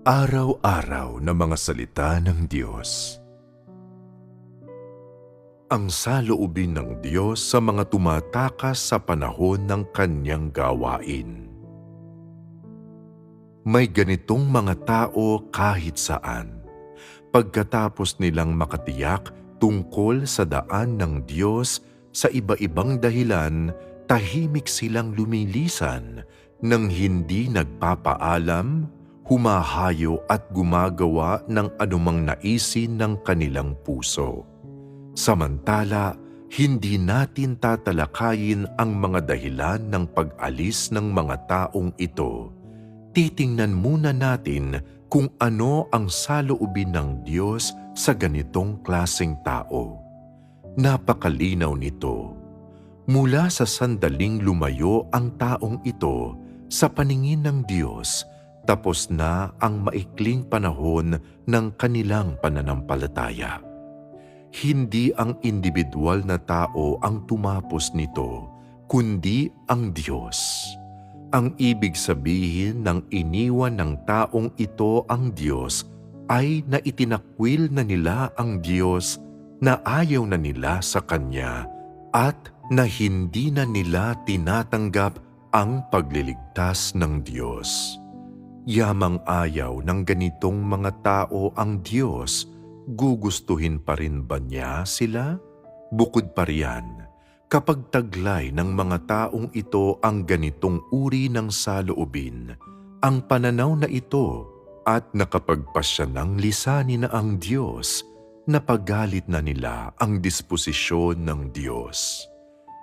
Araw-araw na mga salita ng Diyos. Ang saloobin ng Diyos sa mga tumatakas sa panahon ng kanyang gawain. May ganitong mga tao kahit saan. Pagkatapos nilang makatiyak tungkol sa daan ng Diyos sa iba-ibang dahilan, tahimik silang lumilisan nang hindi nagpapaalam, humahayo at gumagawa ng anumang naisin ng kanilang puso. Samantala, hindi natin tatalakayin ang mga dahilan ng pag-alis ng mga taong ito. Titingnan muna natin kung ano ang saloobin ng Diyos sa ganitong klaseng tao. Napakalinaw nito. Mula sa sandaling lumayo ang taong ito sa paningin ng Diyos, tapos na ang maikling panahon ng kanilang pananampalataya. Hindi ang individual na tao ang tumapos nito, kundi ang Diyos. Ang ibig sabihin ng iniwan ng taong ito ang Diyos ay na itinakwil na nila ang Diyos na ayaw na nila sa Kanya at na hindi na nila tinatanggap ang pagliligtas ng Diyos. Yamang ayaw ng ganitong mga tao ang Diyos, gugustuhin pa rin ba niya sila? Bukod pa riyan, kapag taglay ng mga taong ito ang ganitong uri ng saloobin, ang pananaw na ito at nakapagpasya ng lisanin na ang Diyos, napagalit na nila ang disposisyon ng Diyos.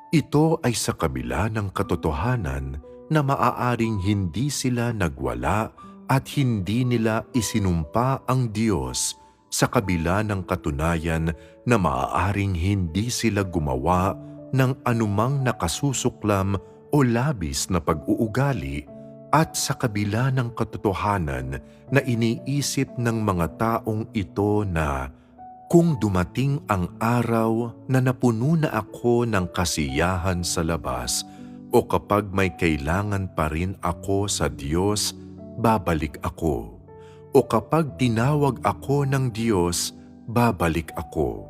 Ito ay sa kabila ng katotohanan na maaaring hindi sila nagwala at hindi nila isinumpa ang Diyos sa kabila ng katunayan na maaaring hindi sila gumawa ng anumang nakasusuklam o labis na pag-uugali at sa kabila ng katotohanan na iniisip ng mga taong ito na kung dumating ang araw na napuno na ako ng kasiyahan sa labas o kapag may kailangan pa rin ako sa Diyos, babalik ako. O kapag tinawag ako ng Diyos, babalik ako.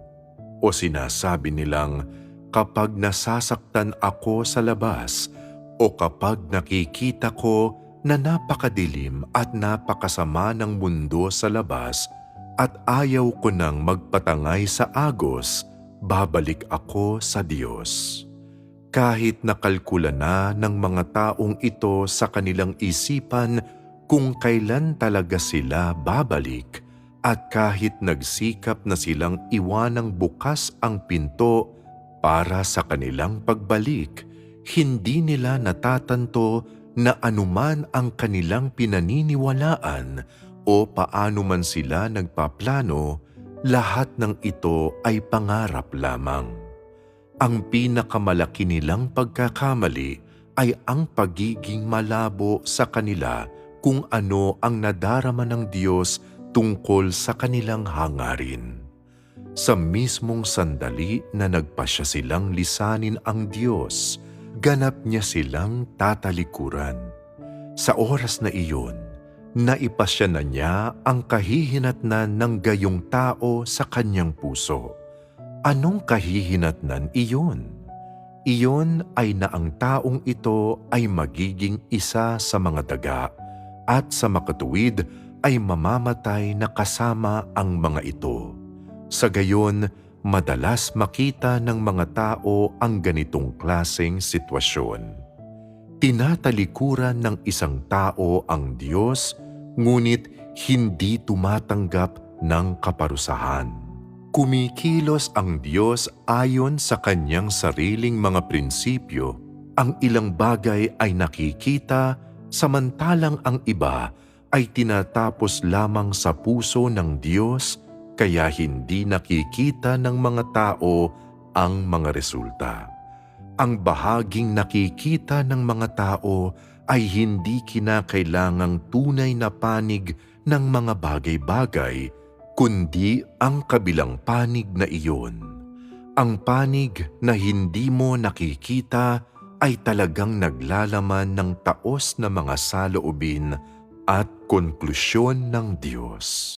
O sinasabi nilang, kapag nasasaktan ako sa labas o kapag nakikita ko na napakadilim at napakasama ng mundo sa labas at ayaw ko nang magpatangay sa agos, babalik ako sa Diyos. Kahit nakalkula na ng mga taong ito sa kanilang isipan kung kailan talaga sila babalik at kahit nagsikap na silang iwanang bukas ang pinto para sa kanilang pagbalik, hindi nila natatanto na anuman ang kanilang pinaniniwalaan o paano man sila nagpaplano, lahat ng ito ay pangarap lamang. Ang pinakamalaki nilang pagkakamali ay ang pagiging malabo sa kanila kung ano ang nadarama ng Diyos tungkol sa kanilang hangarin. Sa mismong sandali na nagpasya silang lisanin ang Diyos, ganap niya silang tatalikuran. Sa oras na iyon, naipasya na niya ang kahihinatnan ng gayong tao sa kanyang puso. Anong kahihinatnan iyon? Iyon ay na ang taong ito ay magiging isa sa mga daga at sa makatuwid ay mamamatay na kasama ang mga ito. Sa gayon, madalas makita ng mga tao ang ganitong klaseng sitwasyon. Tinatalikuran ng isang tao ang Diyos, ngunit hindi tumatanggap ng kaparusahan. Kumikilos ang Diyos ayon sa kanyang sariling mga prinsipyo. Ang ilang bagay ay nakikita, samantalang ang iba ay tinatapos lamang sa puso ng Diyos kaya hindi nakikita ng mga tao ang mga resulta. Ang bahaging nakikita ng mga tao ay hindi kinakailangang tunay na panig ng mga bagay-bagay, kundi ang kabilang panig na iyon. Ang panig na hindi mo nakikita ay talagang naglalaman ng taos na mga saloobin at konklusyon ng Diyos.